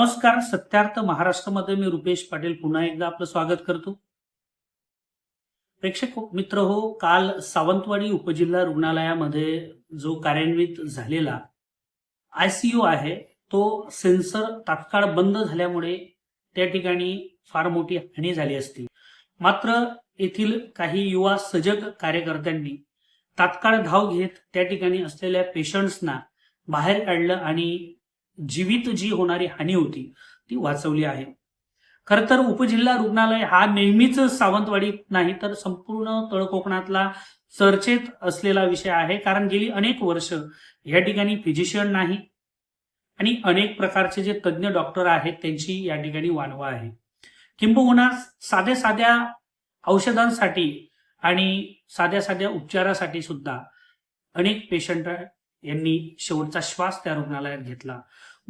नमस्कार सत्यार्थ महाराष्ट्रामध्ये मी रुपेश पाटील पुन्हा एकदा आपलं स्वागत करतो. प्रेक्षक मित्र हो काल सावंतवाडी उपजिल्हा रुग्णालयामध्ये जो कार्यान्वित झालेला आयसीयू आहे तो सेन्सर तात्काळ बंद झाल्यामुळे त्या ठिकाणी फार मोठी हानी झाली असती. मात्र येथील काही युवा सजग कार्यकर्त्यांनी तात्काळ धाव घेत त्या ठिकाणी असलेल्या पेशंट्सना बाहेर काढलं आणि जीवित जी होणारी हानी होती ती वाचवली आहे. खर तर उपजिल्हा रुग्णालय हा नेहमीच सावंतवाडी नाही तर संपूर्ण तळकोकणातला चर्चेत असलेला विषय आहे कारण गेली अनेक वर्ष या ठिकाणी फिजिशियन नाही आणि अनेक प्रकारचे जे तज्ज्ञ डॉक्टर आहेत त्यांची या ठिकाणी वानवा आहे. किंबहुना साध्या साध्या औषधांसाठी आणि साध्या साध्या उपचारासाठी सुद्धा अनेक पेशंट यांनी शेवटचा श्वास त्या रुग्णालयात घेतला.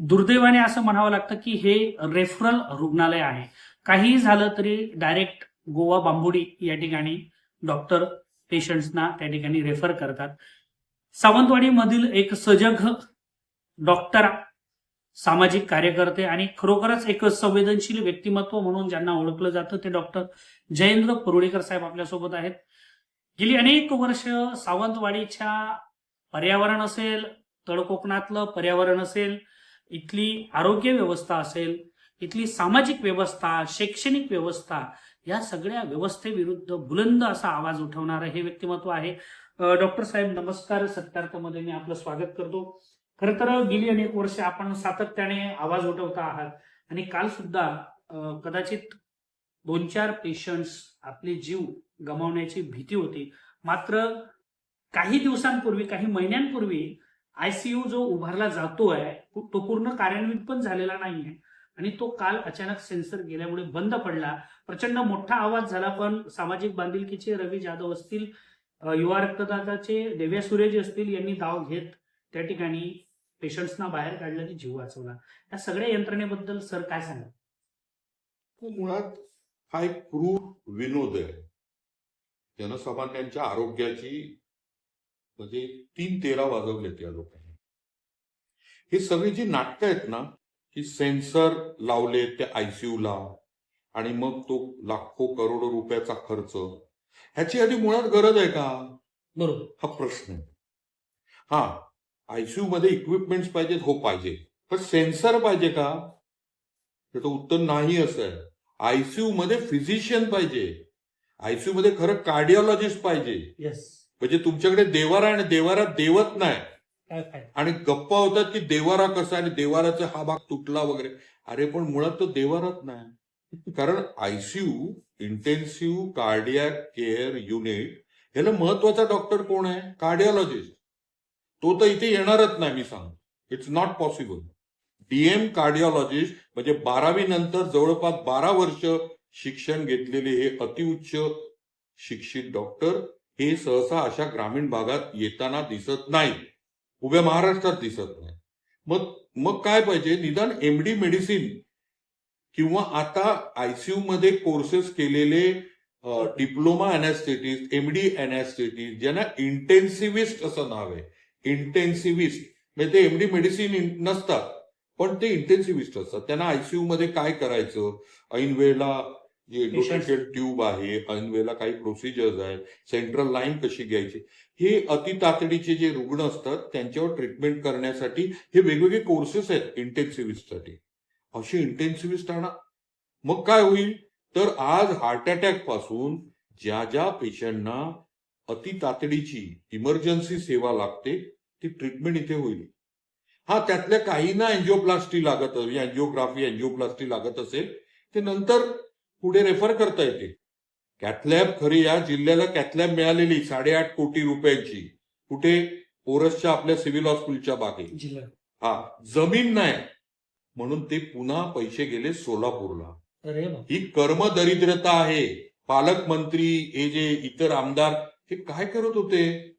दुर्दैवाने असं म्हणावं लागतं की हे रेफरल रुग्णालय आहे. काहीही झालं तरी डायरेक्ट गोवा बांबुडी या ठिकाणी डॉक्टर पेशंट्सना त्या ठिकाणी रेफर करतात. सावंतवाडीमधील एक सजग डॉक्टर सामाजिक कार्यकर्ते आणि खरोखरच एक संवेदनशील व्यक्तिमत्व म्हणून ज्यांना ओळखलं जातं ते डॉक्टर जयेंद्र परुळेकर साहेब आपल्यासोबत आहेत. गेली अनेक वर्ष सावंतवाडीच्या पर्यावरण असेल तळकोकणातलं पर्यावरण असेल इथली आरोग्य व्यवस्था असेल इथली सामाजिक व्यवस्था शैक्षणिक व्यवस्था या सगळ्या व्यवस्थेविरुद्ध बुलंद असा आवाज उठवणारं हे व्यक्तिमत्व आहे. डॉक्टर साहेब नमस्कार. सत्यार्थमध्ये मी आपलं स्वागत करतो. खर तर गेली अनेक वर्ष आपण सातत्याने आवाज उठवता आहात. आणि काल सुद्धा कदाचित दोन चार पेशंट्स आपले जीव गमावण्याची भीती होती. मात्र काही दिवसांपूर्वी काही महिन्यांपूर्वी आयसीयू जो उभारला जातोय तो पूर्ण कार्यान्वित पण झालेला नाहीये. आणि तो काल अचानक सेन्सर गेल्यामुळे बंद पडला. प्रचंड मोठा आवाज झाला पण सामाजिक बांधिलकीचे रवी जाधव असतील युवा रक्तदाताचे देव्या सुरेजी असतील यांनी दाव घेत त्या ठिकाणी पेशंट्सना बाहेर काढलं आणि जीव वाचवला. या सगळ्या यंत्रणेबद्दल सर काय सांगा मुळात हा एक क्रूर विनोद आहे. जनसामान्यांच्या आरोग्याची म्हणजे तीन तेरा वाजवलेत या लोकांनी. हे सगळी जी नाटकं आहेत ना की सेन्सर लावले त्या आयसीयूला आणि मग तो लाखो करोडो रुपयाचा खर्च. ह्याची आधी मुळात गरज आहे का? बरोबर. हा प्रश्न आहे. हा आयसीयू मध्ये इक्विपमेंट्स पाहिजेत हो पाहिजे. पण सेन्सर पाहिजे का? त्याचं उत्तर नाही असं आहे. आयसीयू मध्ये फिजिशियन पाहिजे. आयसीयू मध्ये खरं कार्डिओलॉजिस्ट पाहिजे. येस म्हणजे तुमच्याकडे देवारा आणि देवारा देवत नाही. आणि गप्पा होतात की देवारा कसा आणि देवाराचा हा भाग तुटला वगैरे. अरे पण मुळात तो देवाराच नाही. कारण ICU intensive cardiac care unit ह्याला महत्त्वाचा डॉक्टर कोण आहे? कार्डिओलॉजिस्ट तो तर इथे येणारच नाही मी सांग it's not possible DM cardiologist म्हणजे बारावी नंतर जवळपास बारा वर्ष शिक्षण घेतलेले हे अतिउच्च शिक्षित डॉक्टर हे सहसा अशा ग्रामीण भागात येताना दिसत नाही. उभ्या महाराष्ट्रात दिसत नाही. मग मग काय पाहिजे? निदान एमडी मेडिसिन किंवा आता आयसीयू मध्ये कोर्सेस केलेले डिप्लोमा अनॅस्थेटिस्ट एमडी अनॅस्थेटिस्ट ज्यांना इंटेन्सिव्हिस्ट असं नाव आहे. इंटेन्सिव्हिस्ट म्हणजे ते एमडी मेडिसिन नसतात. पण ते इंटेन्सिव्हिस्ट असतात. त्यांना आयसीयू मध्ये काय करायचं? ऐन वेळेला जे ट्यूब आहे ऐन काही प्रोसिजर्स आहेत सेंट्रल लाईन कशी घ्यायची? हे अति तातडीचे जे रुग्ण असतात त्यांच्यावर ट्रीटमेंट करण्यासाठी हे वेगवेगळे कोर्सेस आहेत इंटेन्सिव्हिस्टसाठी असे इंटेन्सिव्हिस्ट आणा मग काय होईल? तर आज हार्ट अटॅकपासून ज्या ज्या पेशंटना अति तातडीची इमर्जन्सी सेवा लागते ती ट्रीटमेंट इथे होईल. हा त्यातल्या काहींना अँजिओप्लास्टी लागत अँजिओग्राफी अँजिओप्लास्टी लागत असेल ते नंतर पुढे रेफर करता येते. कॅथलॅब खरी या जिल्ह्याला कॅथलॅब मिळालेली साडेआठ कोटी रुपयांची. कुठे? ओरसच्या आपल्या सिव्हिल हॉस्पिटलच्या जिल्हा. हा जमीन नाही. म्हणून ते पुन्हा पैसे गेले सोलापूरला. ही कर्मदरिद्रता आहे. पालकमंत्री हे जे इतर आमदार हे काय करत होते?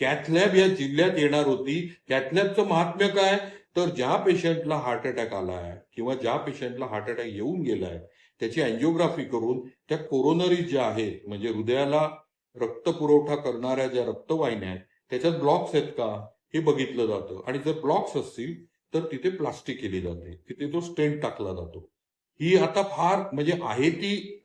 कॅथलॅब या जिल्ह्यात येणार होती. कॅथलॅबचं महात्म्य काय? तर ज्या पेशंटला हार्ट अटॅक आलाय किंवा ज्या पेशंटला हार्ट अटॅक येऊन गेलाय त्याची अँजिओग्राफी करून त्या कोरोनरी ज्या आहेत म्हणजे हृदयाला रक्त पुरवठा करणाऱ्या ज्या रक्तवाहिन्या आहेत त्याच्यात ब्लॉक्स आहेत का? हे बघितलं जातं. आणि जर ब्लॉक्स असतील तर तिथे प्लास्टिक केली जाते. तिथे तो स्टेंट टाकला जातो. ही आता फार म्हणजे आहे ती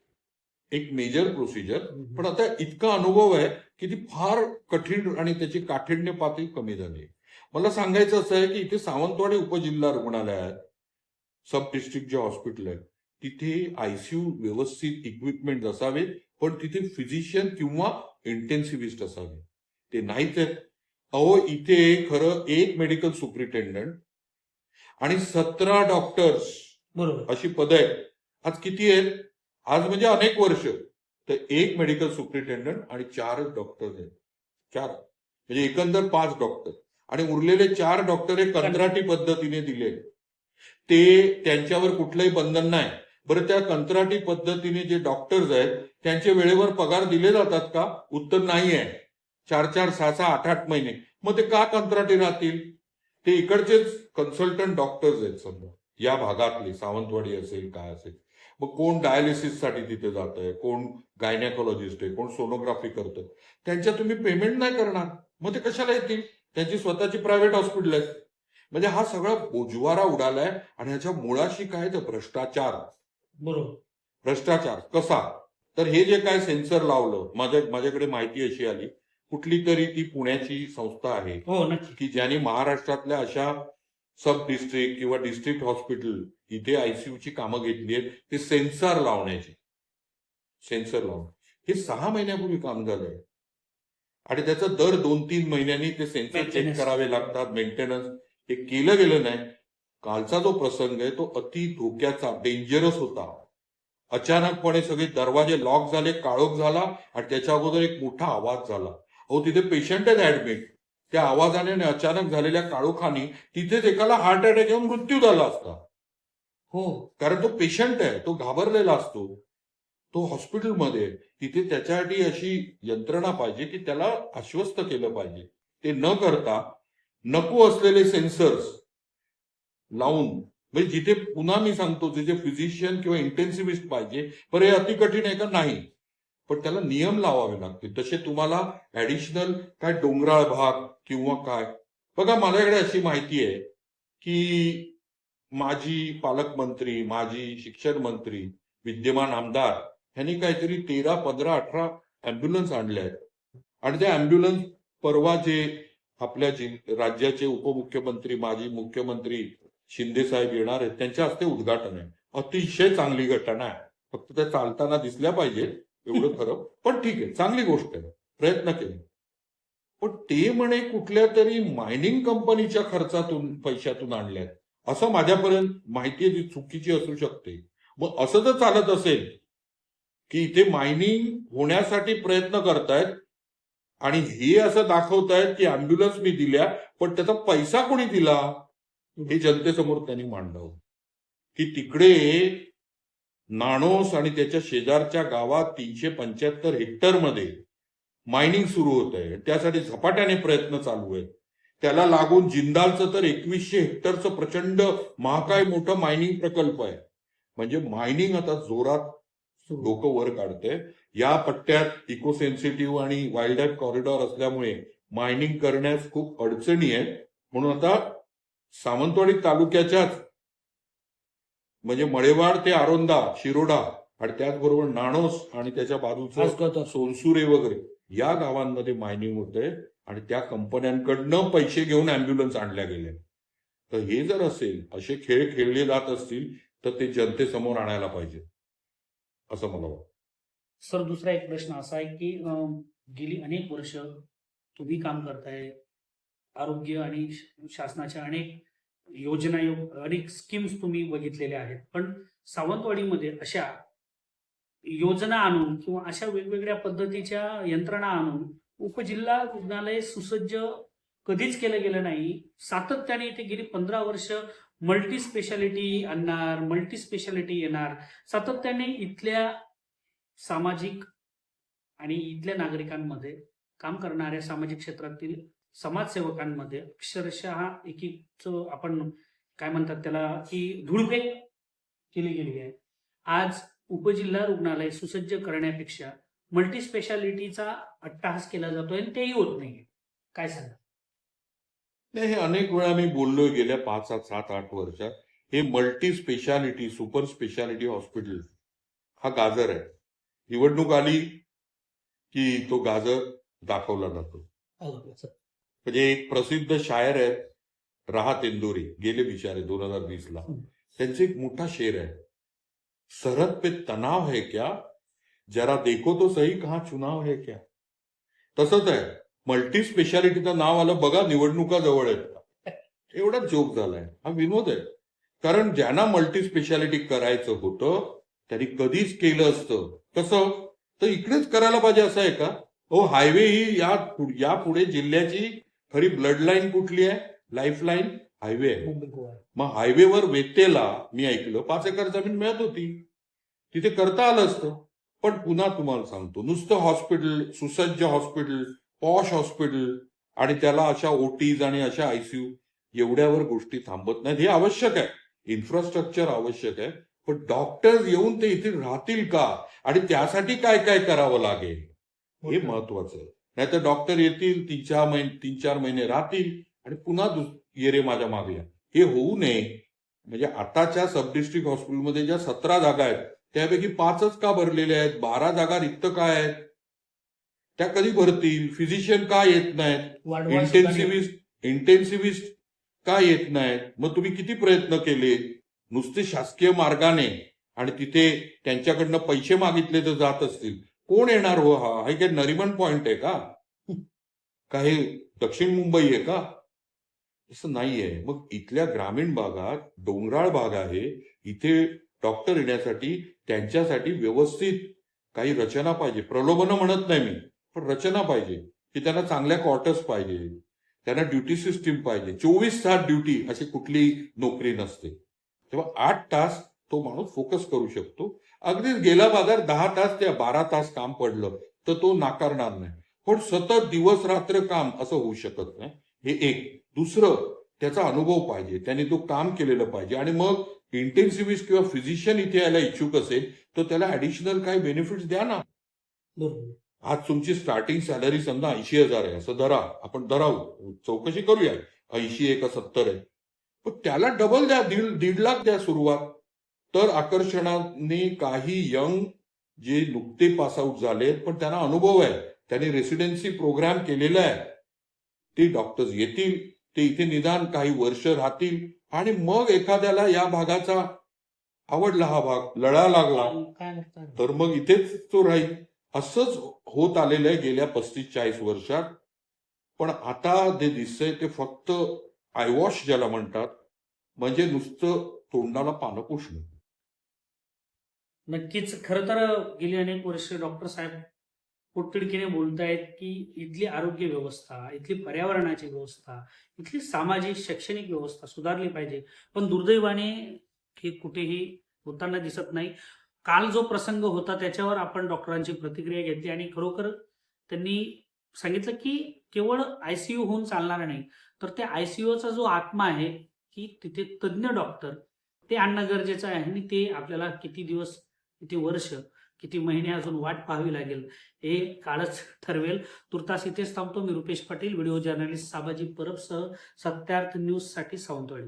एक मेजर प्रोसिजर पण आता इतका अनुभव आहे की ती फार कठीण आणि त्याची काठिण्य पातळी कमी झाली आहे. मला सांगायचं असं आहे की इथे सावंतवाडी उपजिल्हा रुग्णालयात सब डिस्ट्रिक्ट जे हॉस्पिटल आहे तिथे आयसीयू व्यवस्थित इक्विपमेंट असावे पण तिथे फिजिशियन किंवा इंटेन्सिव्हिस्ट असावे ते नाहीच आहेत. अहो इथे खरं एक मेडिकल सुपरिटेंडंट आणि सतरा डॉक्टर्स बरोबर. अशी पदं आहेत. आज किती आहेत? आज म्हणजे अनेक वर्ष. तर एक मेडिकल सुपरिटेंडंट आणि चारच डॉक्टर आहेत. चार. म्हणजे एकंदर पाच डॉक्टर आणि उरलेले चार डॉक्टर हे कंत्राटी पद्धतीने दिले. ते त्यांच्यावर कुठलंही बंधन नाही. बरं त्या कंत्राटी पद्धतीने जे डॉक्टर्स आहेत त्यांचे वेळेवर पगार दिले जातात का? उत्तर नाही आहे. चार चार सहा सहा आठ आठ महिने. मग ते का कंत्राटी राहतील? ते इकडचेच कन्सल्टंट डॉक्टर्स आहेत समजा. या भागातले सावंतवाडी असेल काय असेल. मग कोण डायलिसिससाठी तिथे जात आहे कोण गायनेकॉलॉजिस्ट आहे? कोण सोनोग्राफी करतं त्यांच्या तुम्ही पेमेंट नाही करणार. मग ते कशाला येतील? त्यांची स्वतःची प्रायव्हेट हॉस्पिटल आहेत. म्हणजे हा सगळा बोजवारा उडालाय आणि ह्याच्या मुळाशी काय तर भ्रष्टाचार. बरोबर. भ्रष्टाचार. कसा? तर हे जे काय सेन्सर लावलं माझ्या माझ्याकडे माहिती अशी आली कुठली तरी ती पुण्याची संस्था आहे. हो नक्की. की ज्यांनी महाराष्ट्रातल्या अशा सब डिस्ट्रिक्ट किंवा डिस्ट्रिक्ट हॉस्पिटल इथे आयसीयूची कामं घेतली आहेत ते सेन्सर लावण्याची. सेन्सर लावून हे सहा महिन्यापूर्वी काम झालंय. आणि त्याचं दर दोन तीन महिन्यांनी ते सेन्सर चेक. करावे लागतात मेंटेनन्स हे केलं गेलं नाही. कालचा जो प्रसंग आहे तो अति धोक्याचा डेंजरस होता. अचानकपणे सगळे दरवाजे लॉक झाले काळोख झाला आणि त्याच्या अगोदर एक मोठा आवाज झाला. अहो तिथे पेशंट आहेत ऍडमिट त्या आवाजाने आणि अचानक झालेल्या काळोखाने तिथेच एकाला हार्ट अटॅक येऊन मृत्यू झाला असता. हो. कारण तो पेशंट आहे तो घाबरलेला असतो. तो हॉस्पिटलमध्ये तिथे त्याच्यासाठी अशी यंत्रणा पाहिजे की त्याला आश्वस्त केलं पाहिजे. ते न करता नको असलेले सेन्सर्स लावून म्हणजे जिथे पुन्हा मी सांगतो जिथे फिजिशियन किंवा इंटेन्सिव्हिस्ट पाहिजे पण हे अति कठीण आहे का? नाही. पण त्याला नियम लावावे लागतील. तसे तुम्हाला ऍडिशनल काय डोंगराळ भाग किंवा काय? बघा माझ्याकडे अशी माहिती आहे की माजी पालकमंत्री माजी शिक्षण मंत्री विद्यमान आमदार ह्यांनी काहीतरी तेरा पंधरा अठरा अँब्युलन्स आणल्या आहेत. आणि त्या अँब्युलन्स परवा जे आपल्या जि- राज्याचे उपमुख्यमंत्री माजी मुख्यमंत्री शिंदे साहेब येणार आहेत त्यांच्या हस्ते उद्घाटन आहे. अतिशय चांगली घटना आहे. फक्त त्या चालताना दिसल्या पाहिजेत एवढं खरं. पण ठीक आहे चांगली गोष्ट आहे. प्रयत्न केले. पण ते म्हणे कुठल्या तरी मायनिंग कंपनीच्या खर्चातून पैशातून आणल्यात असं माझ्यापर्यंत माहिती चुकीची असू शकते. मग असं जर चालत असेल की इथे मायनिंग होण्यासाठी प्रयत्न करतायत आणि हे असं दाखवतायत की अँब्युलन्स मी दिल्या पण त्याचा पैसा कोणी दिला? हे जनतेसमोर त्यांनी मांडव. की तिकडे नाणोस आणि त्याच्या शेजारच्या गावात तीनशे पंच्याहत्तर हेक्टरमध्ये मायनिंग सुरू होत आहे त्यासाठी झपाट्याने प्रयत्न चालू आहेत. त्याला लागून जिंदालचं तर एकवीसशे हेक्टरचं प्रचंड महाकाय मोठं मायनिंग प्रकल्प आहे. म्हणजे मायनिंग आता जोरात डोकं वर काढते या पट्ट्यात इको सेन्सिटिव्ह आणि वाईल्ड लाईफ कॉरिडॉर असल्यामुळे मायनिंग करण्यास खूप अडचणी आहेत. म्हणून आता सावंतवाडी तालुक्याच्याच म्हणजे मळेवाड ते आरोंदा शिरोडा आणि त्याचबरोबर नाणोस आणि त्याच्या बाजूचं. सोनसुरे वगैरे या गावांमध्ये मायनिंग होते आणि त्या कंपन्यांकडनं पैसे घेऊन अँब्युलन्स आणल्या गेल्या तर हे जर असेल असे खेळ खेळले जात असतील तर ते जनतेसमोर आणायला पाहिजे असं म्हणावं. सर दुसरा एक प्रश्न असा आहे की गेली अनेक वर्ष तुम्ही काम करताय आरोग्य आणि शासनाच्या अनेक योजना अनेक स्कीम्स तुम्ही बघितलेल्या आहेत. पण सावंतवाडीमध्ये अशा योजना आणून किंवा अशा वेगवेगळ्या पद्धतीच्या यंत्रणा आणून उपजिल्हा रुग्णालय सुसज्ज कधीच केलं गेलं नाही. सातत्याने इथे गेली पंधरा वर्ष मल्टी स्पेशालिटी आणणार मल्टी स्पेशालिटी येणार. सातत्याने इथल्या सामाजिक आणि इथल्या नागरिकांमध्ये काम करणाऱ्या सामाजिक क्षेत्रातील समाजसेवकांमध्ये अक्षरशः एकीच आपण काय म्हणतात त्याला की धुळफेक केली गेली आहे. आज उपजिल्हा रुग्णालय सुसज्ज करण्यापेक्षा मल्टी स्पेशालिटीचा अट्टाहास केला जातोय आणि तेही होत नाहीये. काय सांगा नाही हे अनेक वेळा मी बोललोय गेल्या पाच सात सात आठ वर्षात हे multi speciality super speciality hospital हा गाजर आहे. निवडणूक आली की तो गाजर दाखवला जातो. म्हणजे एक प्रसिद्ध शायर आहेत राहत इंदोरी गेले बिचारे दोन हजार वीस ला. त्यांचे एक मोठा शेर आहे. सरहद पे तनाव है क्या? जरा देखो तो सही कहा चुनाव है क्या? तसंच आहे. मल्टी स्पेशालिटीचं नाव आलं बघा निवडणुका जवळ आहेत. एवढा जोक झालाय. हा विनोद आहे. कारण ज्यांना मल्टी स्पेशालिटी करायचं होतं त्यांनी कधीच केलं असतं. कसं? तर इकडेच करायला पाहिजे असं आहे का? हो हायवे ही या या पुढे जिल्ह्याची खरी ब्लड लाईन कुठली आहे? लाईफ लाईन हायवे आहे. मग हायवेवर वेतेला मी ऐकलं पाच एकर जमीन मिळत होती. तिथे करता आलं असतं. पण पुन्हा तुम्हाला सांगतो नुसतं हॉस्पिटल सुसज्ज हॉस्पिटल पॉश हॉस्पिटल आणि त्याला अशा ओटीज आणि अशा आयसीयू एवढ्यावर गोष्टी थांबत नाहीत. हे आवश्यक आहे. इन्फ्रास्ट्रक्चर आवश्यक आहे. पण डॉक्टर्स येऊन ते इथे राहतील का? आणि त्यासाठी काय काय करावं लागेल? हे महत्वाचं आहे. नाहीतर डॉक्टर येतील तीन चार महिने तीन चार महिने राहतील आणि पुन्हा दुस- ये रे माझ्या मागल्या हे होऊ नये. म्हणजे आताच्या सब डिस्ट्रिक्ट हॉस्पिटलमध्ये ज्या सतरा जागा आहेत त्यापैकी पाचच का भरलेल्या आहेत? बारा जागा रिक्त काय आहेत? त्या कधी भरतील? फिजिशियन का येत नाहीत? इंटेन्सिव्हिस्ट इंटेन्सिव्हिस्ट का येत नाहीत? मग तुम्ही किती प्रयत्न केले? नुसते शासकीय मार्गाने. आणि तिथे त्यांच्याकडनं पैसे मागितले तर जात असतील. कोण येणार हो हा? हे काही नरिमन पॉइंट आहे का? का हे दक्षिण मुंबई आहे का? असं नाहीये. मग इथल्या ग्रामीण भागात डोंगराळ भाग आहे. इथे डॉक्टर येण्यासाठी त्यांच्यासाठी व्यवस्थित काही रचना पाहिजे. प्रलोभनं म्हणत नाही मी. पण रचना पाहिजे की त्यांना चांगल्या क्वार्टर्स पाहिजे त्यांना ड्युटी सिस्टीम पाहिजे. चोवीस तास ड्युटी अशी कुठली नोकरी नसते. तेव्हा आठ तास तो माणूस फोकस करू शकतो. अगदीच गेला बाजार दहा तास त्या बारा तास काम पडलं तर तो नाकारणार नाही. पण सतत दिवस रात्र काम असं होऊ शकत नाही. हे एक. दुसरं त्याचा अनुभव पाहिजे. त्याने तो काम केलेलं पाहिजे. आणि मग इंटेन्सिव्हिस्ट किंवा फिजिशियन इथे यायला इच्छुक असेल तर त्याला ऍडिशनल काही बेनिफिट्स द्या ना. आज तुमची स्टार्टिंग सॅलरी समजा ऐंशी हजार आहे असं धरा. आपण धरावू. चौकशी करूया. ऐंशी आहे का सत्तर आहे पण त्याला डबल द्या. दीड दीड लाख द्या सुरुवात. तर आकर्षणाने काही यंग जे नुकते पासआउट झालेत पण त्यांना अनुभव आहे. त्यांनी रेसिडेन्सी प्रोग्राम केलेला आहे. ते डॉक्टर्स येतील. ते इथे निदान काही वर्ष राहतील. आणि मग एखाद्याला या भागाचा आवडला हा भाग लढा लागला तर मग इथेच तो राहील. असंच होत आलेलं आहे गेल्या पस्तीस चाळीस वर्षात. पण आता जे दिसतंय ते फक्त आयवॉश ज्याला म्हणतात म्हणजे नुसतं तोंडाला पानं पुसणं नक्कीच. खरं तर गेली अनेक वर्ष डॉक्टर साहेब पोटतिडकीने बोलतायत की इथली आरोग्य व्यवस्था इथली पर्यावरणाची व्यवस्था इथली सामाजिक शैक्षणिक व्यवस्था सुधारली पाहिजे. पण दुर्दैवाने हे कुठेही होताना दिसत नाही. काल जो प्रसंग होता त्याच्यावर आपण डॉक्टरांची प्रतिक्रिया घेतली आणि खरोखर त्यांनी सांगितलं की केवळ आयसीयू होऊन चालणार नाही तर त्या आयसीयूचा जो आत्मा आहे की तिथे तज्ज्ञ डॉक्टर ते आणणं गरजेचं आहे आणि ते आपल्याला किती दिवस किती वर्ष किती महिने अजून वाट पाहावी लागेल हे काळच ठरवेल. तुर्तास इथेच थांबतो मी रुपेश पाटील व्हिडिओ जर्नलिस्ट साबाजी परबसह सत्यार्थ न्यूजसाठी सावंतवाडी.